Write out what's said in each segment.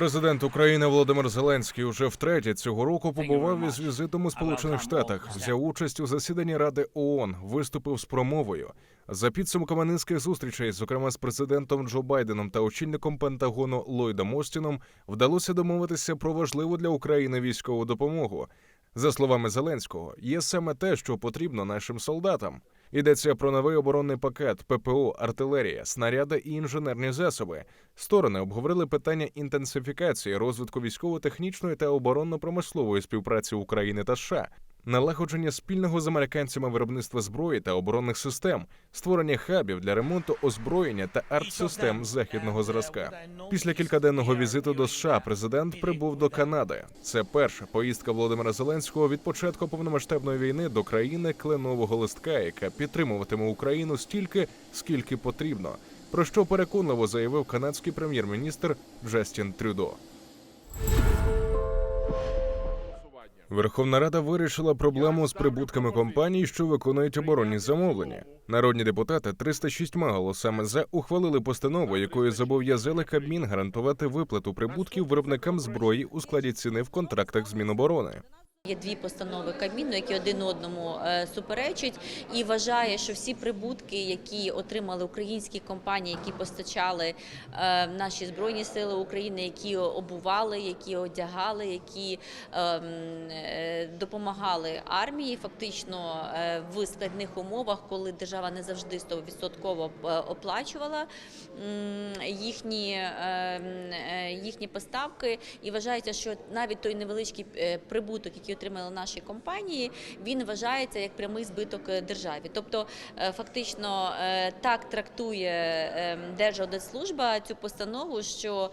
Президент України Володимир Зеленський уже втретє цього року побував із візитом у Сполучених Штатах, взяв участь у засіданні Ради ООН, виступив з промовою. За підсумками низки зустрічей, зокрема з президентом Джо Байденом та очільником Пентагону Ллойдом Остіном, вдалося домовитися про важливу для України військову допомогу. За словами Зеленського, є саме те, що потрібно нашим солдатам. Йдеться про новий оборонний пакет, ППО, артилерія, снаряди і інженерні засоби. Сторони обговорили питання інтенсифікації розвитку військово-технічної та оборонно-промислової співпраці України та США, налагодження спільного з американцями виробництва зброї та оборонних систем, створення хабів для ремонту озброєння та артсистем західного зразка. Після кількаденного візиту до США президент прибув до Канади. Це перша поїздка Володимира Зеленського від початку повномасштабної війни до країни кленового листка, яка підтримуватиме Україну стільки, скільки потрібно. Про що переконливо заявив канадський прем'єр-міністр Джастін Трюдо. Верховна Рада вирішила проблему з прибутками компаній, що виконують оборонні замовлення. Народні депутати 306 голосами за ухвалили постанову, якою зобов'язали Кабмін гарантувати виплату прибутків виробникам зброї у складі ціни в контрактах з Міноборони. Є дві постанови Кабміну, які один одному е, суперечать, і вважає, що всі прибутки, які отримали українські компанії, які постачали е, наші збройні сили України, які обували, які одягали, які ем, е, допомагали армії, фактично в складних умовах, коли держава не завжди 100% е, оплачувала їхні, е, м, е, їхні поставки, і вважається, що навіть той невеличкий прибуток, який отримали наші компанії, він вважається як прямий збиток е, державі. Тобто, е, фактично, е, так трактує Держаудитслужба цю постанову, що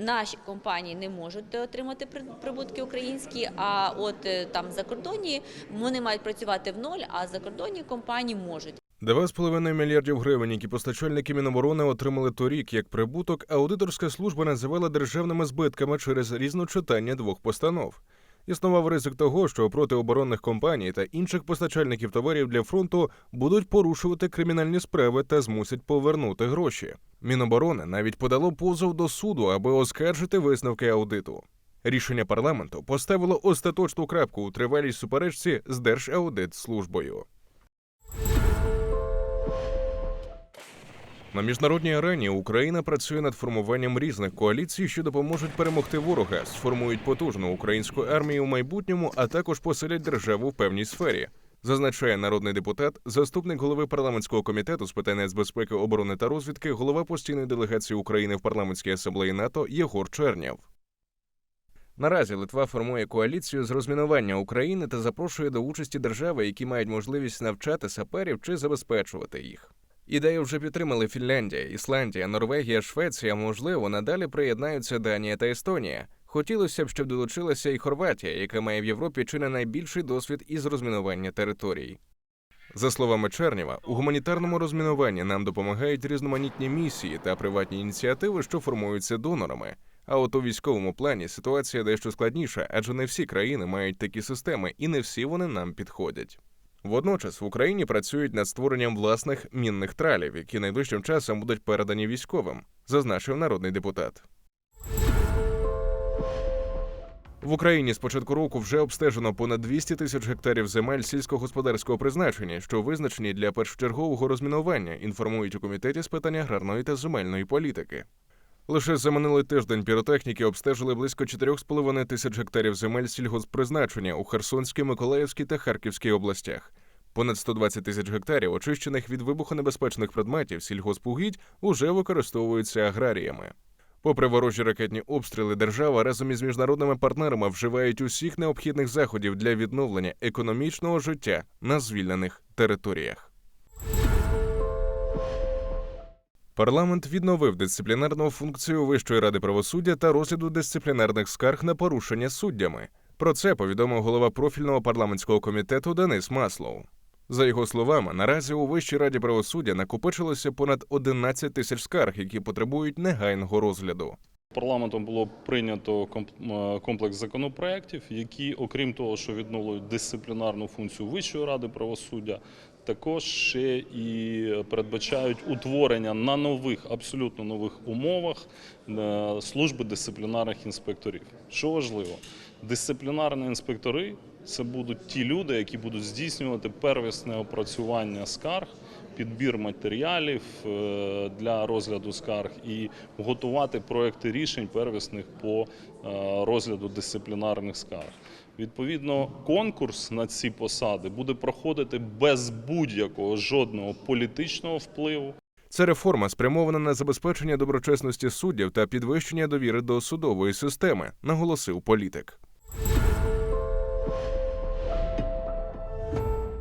наші компанії не можуть отримати при- прибутки українські, а от там закордонні вони мають працювати в ноль, а закордонні компанії можуть. 2,5 мільярдів гривень, які постачальники Міноборони отримали торік як прибуток, аудиторська служба називала державними збитками через різночитання двох постанов. Існував ризик того, що проти оборонних компаній та інших постачальників товарів для фронту будуть порушувати кримінальні справи та змусять повернути гроші. Міноборони навіть подало позов до суду, аби оскаржити висновки аудиту. Рішення парламенту поставило остаточну крапку у тривалій суперечці з Держаудитслужбою. На міжнародній арені Україна працює над формуванням різних коаліцій, що допоможуть перемогти ворога, сформують потужну українську армію у майбутньому, а також посилять державу в певній сфері. Зазначає народний депутат, заступник голови парламентського комітету з питань нацбезпеки, оборони та розвідки, голова постійної делегації України в парламентській асамблеї НАТО Єгор Черняв. Наразі Литва формує коаліцію з розмінування України та запрошує до участі держави, які мають можливість навчати саперів чи забезпечувати їх. Ідею вже підтримали Фінляндія, Ісландія, Норвегія, Швеція. Можливо, надалі приєднаються Данія та Естонія. Хотілося б, щоб долучилася і Хорватія, яка має в Європі чи не найбільший досвід із розмінування територій. За словами Чернєва, у гуманітарному розмінуванні нам допомагають різноманітні місії та приватні ініціативи, що формуються донорами. А от у військовому плані ситуація дещо складніша, адже не всі країни мають такі системи, і не всі вони нам підходять. Водночас в Україні працюють над створенням власних мінних тралів, які найближчим часом будуть передані військовим, зазначив народний депутат. В Україні з початку року вже обстежено понад 200 тисяч гектарів земель сільськогосподарського призначення, що визначені для першочергового розмінування, інформують у комітеті з питань аграрної та земельної політики. Лише за минулий тиждень піротехніки обстежили близько 4,5 тисяч гектарів земель сільгоспризначення у Херсонській, Миколаївській та Харківській областях. Понад 120 тисяч гектарів, очищених від вибухонебезпечних предметів сільгоспугідь, уже використовуються аграріями. Попри ворожі ракетні обстріли, держава разом із міжнародними партнерами вживають усіх необхідних заходів для відновлення економічного життя на звільнених територіях. Парламент відновив дисциплінарну функцію Вищої ради правосуддя та розгляду дисциплінарних скарг на порушення суддями. Про це повідомив голова профільного парламентського комітету Денис Маслов. За його словами, наразі у Вищій раді правосуддя накопичилося понад 11 тисяч скарг, які потребують негайного розгляду. Парламентом було прийнято е, комплекс законопроєктів, які, окрім того, що відновлюють дисциплінарну функцію Вищої ради правосуддя, також ще і передбачають утворення на нових, абсолютно нових умовах е, служби дисциплінарних інспекторів. Що важливо, дисциплінарні інспектори це будуть ті люди, які будуть здійснювати первісне опрацювання скарг, підбір матеріалів е, для розгляду скарг і готувати проекти рішень первісних по е, розгляду дисциплінарних скарг. Відповідно, конкурс на ці посади буде проходити без будь-якого жодного політичного впливу. Ця реформа спрямована на забезпечення доброчесності суддів та підвищення довіри до судової системи, наголосив політик.